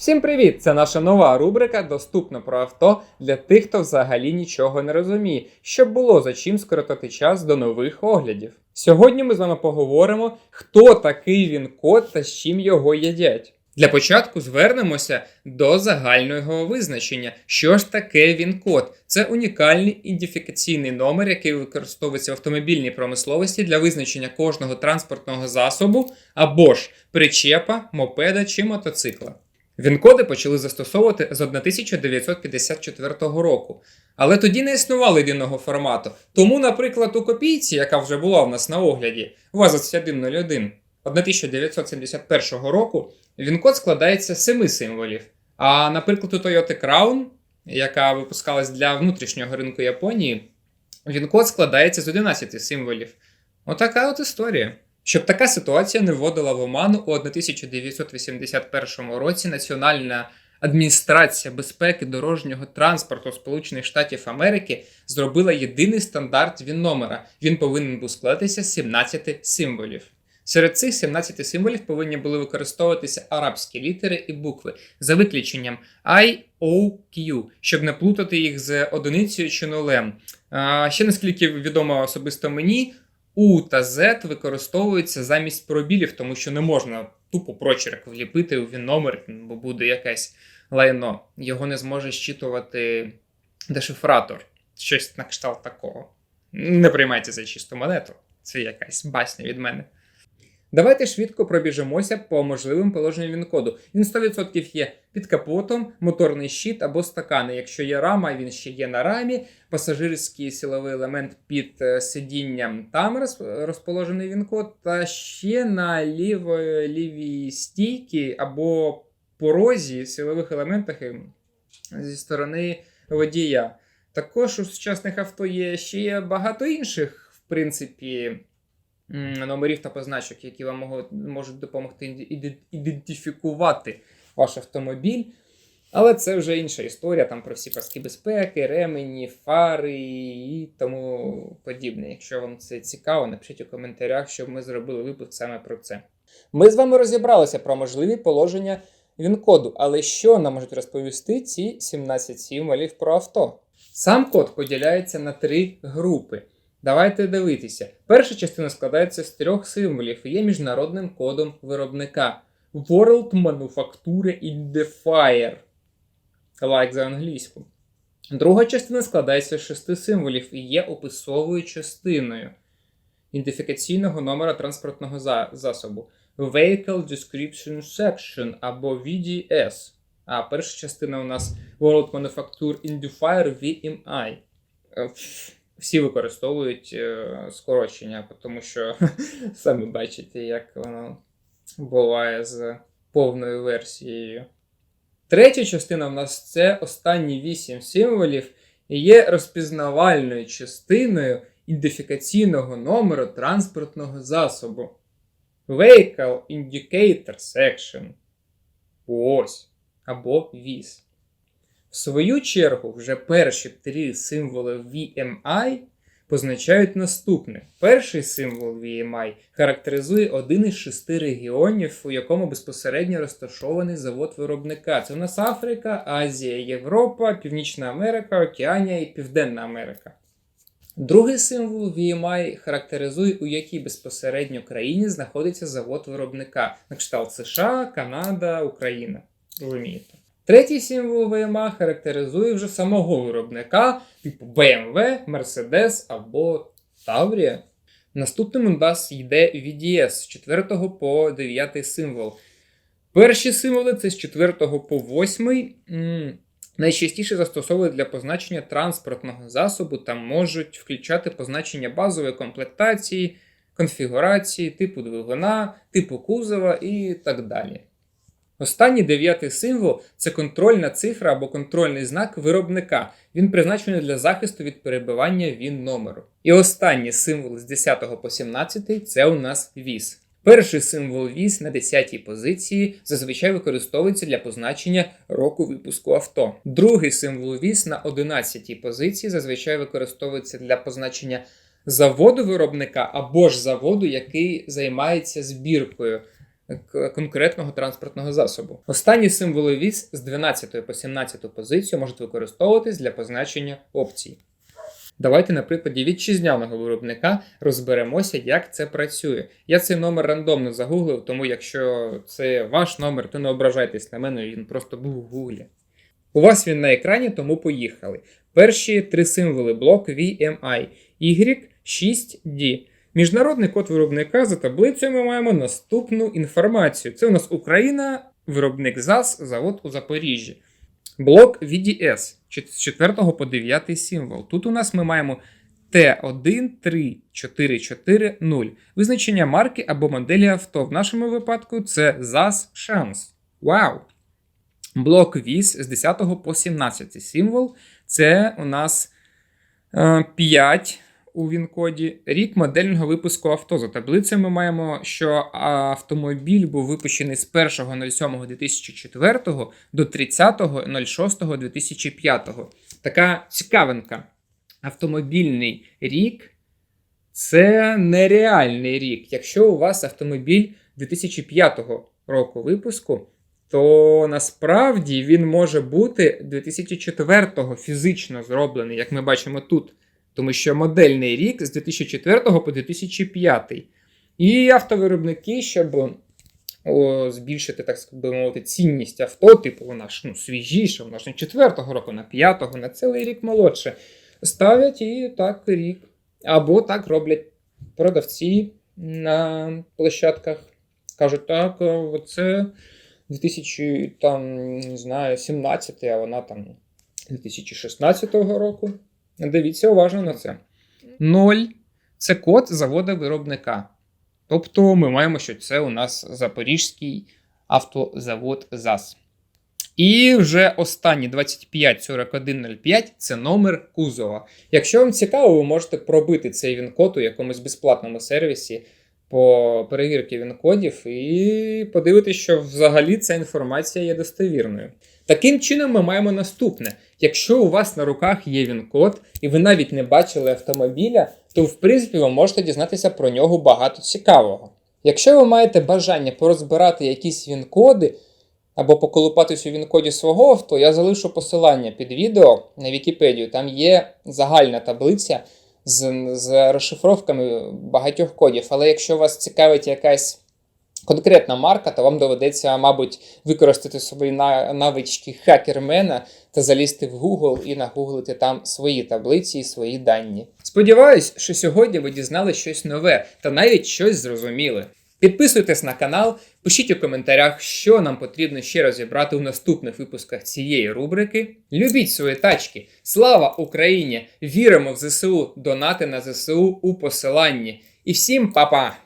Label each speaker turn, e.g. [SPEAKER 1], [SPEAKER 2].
[SPEAKER 1] Всім привіт! Це наша нова рубрика Доступно про авто для тих, хто взагалі нічого не розуміє, щоб було за чим скоротати час до нових оглядів. Сьогодні ми з вами поговоримо, хто такий він код та з чим його їдять. Для початку звернемося до загального визначення. Що ж таке він-код? Це унікальний ідентифікаційний номер, який використовується в автомобільній промисловості для визначення кожного транспортного засобу або ж причепа, мопеда чи мотоцикла. Він-коди почали застосовувати з 1954 року. Але тоді не існувало єдиного формату. Тому, наприклад, у копійці, яка вже була в нас на огляді, ВАЗ-2101 1971 року, він-код складається з 7 символів. А, наприклад, у Toyota Crown, яка випускалась для внутрішнього ринку Японії, він-код складається з 11 символів. Отака от історія. Щоб така ситуація не вводила в оману, у 1981 році Національна адміністрація безпеки дорожнього транспорту Сполучених Штатів Америки зробила єдиний стандарт він номера. Він повинен був складатися з 17 символів. Серед цих 17 символів повинні були використовуватися арабські літери і букви за виключенням I, O, Q, щоб не плутати їх з одиницею чи нулем. А, ще наскільки відомо особисто мені, U та Z використовуються замість пробілів, тому що не можна тупо прочерк вліпити у він номер, бо буде якесь лайно. Його не зможе щитувати дешифратор. Щось на кшталт такого. Не приймайте за чисту монету. Це якась басня від мене. Давайте швидко пробіжимося по можливим положенням він-коду. Він 100% є під капотом, моторний щит або стакани. Якщо є рама, він ще є на рамі. Пасажирський силовий елемент під е, сидінням там розположений він-код. Та ще на ліво, лівій стійці або порозі силових елементах е, зі сторони водія. Також у сучасних авто є ще багато інших, в принципі, номерів та позначок, які вам можуть, допомогти ідентифікувати ваш автомобіль. Але це вже інша історія, там про всі паски безпеки, ремені, фари і тому подібне. Якщо вам це цікаво, напишіть у коментарях, щоб ми зробили випуск саме про це. Ми з вами розібралися про можливі положення він-коду, але що нам можуть розповісти ці 17 символів про авто? Сам код поділяється на три групи. Давайте дивитися. Перша частина складається з трьох символів і є міжнародним кодом виробника. World Manufacture Identifier. Like за англійську. Друга частина складається з шести символів і є описовою частиною ідентифікаційного номера транспортного за- засобу. Vehicle Description Section або VDS. А перша частина у нас World Manufacture Identifier VMI. Всі використовують е, скорочення, тому що самі бачите, як воно буває з повною версією. Третя частина в нас це останні вісім символів і є розпізнавальною частиною ідентифікаційного номеру транспортного засобу. Vehicle Indicator Section. Ось. Або VIS. В свою чергу, вже перші три символи VMI позначають наступне. Перший символ VMI характеризує один із шести регіонів, у якому безпосередньо розташований завод виробника. Це у нас Африка, Азія, Європа, Північна Америка, Океанія і Південна Америка. Другий символ VMI характеризує, у якій безпосередньо країні знаходиться завод виробника, на кшталт США, Канада, Україна. Розумієте? Третій символ VMA характеризує вже самого виробника, типу BMW, Mercedes або Tavria. Наступним у нас йде VDS з 4 по 9 символ. Перші символи це з 4 по 8. Найчастіше застосовують для позначення транспортного засобу та можуть включати позначення базової комплектації, конфігурації, типу двигуна, типу кузова і так далі. Останній дев'ятий символ це контрольна цифра або контрольний знак виробника. Він призначений для захисту від перебивання він номеру. І останній символ з 10 по 17 це у нас віз. Перший символ віз на 10-й позиції зазвичай використовується для позначення року випуску авто. Другий символ віз на 11-й позиції зазвичай використовується для позначення заводу виробника або ж заводу, який займається збіркою конкретного транспортного засобу. Останні символи віз з 12 по 17 позицію можуть використовуватись для позначення опцій. Давайте на прикладі вітчизняного виробника розберемося, як це працює. Я цей номер рандомно загуглив, тому якщо це ваш номер, то не ображайтесь на мене, він просто був в гуглі. У вас він на екрані, тому поїхали. Перші три символи блок VMI Y6D. Міжнародний код виробника за таблицею ми маємо наступну інформацію. Це у нас Україна, виробник ЗАЗ, завод у Запоріжжі. Блок VDS з 4 по 9 символ. Тут у нас ми маємо T13440. Визначення марки або моделі авто. В нашому випадку це ЗАЗ Шанс. Вау! Блок ВІС з 10 по 17 символ. Це у нас е, 5 у Вінкоді. Рік модельного випуску авто. За таблицею ми маємо, що автомобіль був випущений з 1.07.2004 до 30.06.2005. Така цікавинка. Автомобільний рік це нереальний рік. Якщо у вас автомобіль 2005 року випуску, то насправді він може бути 2004 фізично зроблений, як ми бачимо тут. Тому що модельний рік з 2004 по 2005. І автовиробники, щоб о, збільшити, так би мовити, цінність авто, типу вона ж ну, свіжіша, вона ж не 4-го року, на 5-го, на цілий рік молодше. Ставлять і так рік. Або так роблять продавці на площадках. Кажуть, так, е, оце 2000, там, не знаю, 17, а вона там 2016 року. Дивіться уважно на це. 0 це код заводу виробника. Тобто ми маємо, що це у нас Запорізький автозавод ЗАЗ. І вже останні 254105 це номер кузова. Якщо вам цікаво, ви можете пробити цей він-код у якомусь безплатному сервісі по перевірці він-кодів і подивитися, що взагалі ця інформація є достовірною. Таким чином, ми маємо наступне: якщо у вас на руках є він-код, і ви навіть не бачили автомобіля, то в принципі ви можете дізнатися про нього багато цікавого. Якщо ви маєте бажання порозбирати якісь він-коди або поколупатись у він-коді свого авто, я залишу посилання під відео на Вікіпедію. Там є загальна таблиця з, з розшифровками багатьох кодів. Але якщо вас цікавить якась конкретна марка, то вам доведеться, мабуть, використати свої навички хакермена та залізти в Google і нагуглити там свої таблиці і свої дані. Сподіваюсь, що сьогодні ви дізнали щось нове та навіть щось зрозуміли. Підписуйтесь на канал, пишіть у коментарях, що нам потрібно ще розібрати у наступних випусках цієї рубрики. Любіть свої тачки! Слава Україні! Віримо в ЗСУ! Донати на ЗСУ у посиланні. І всім па-па!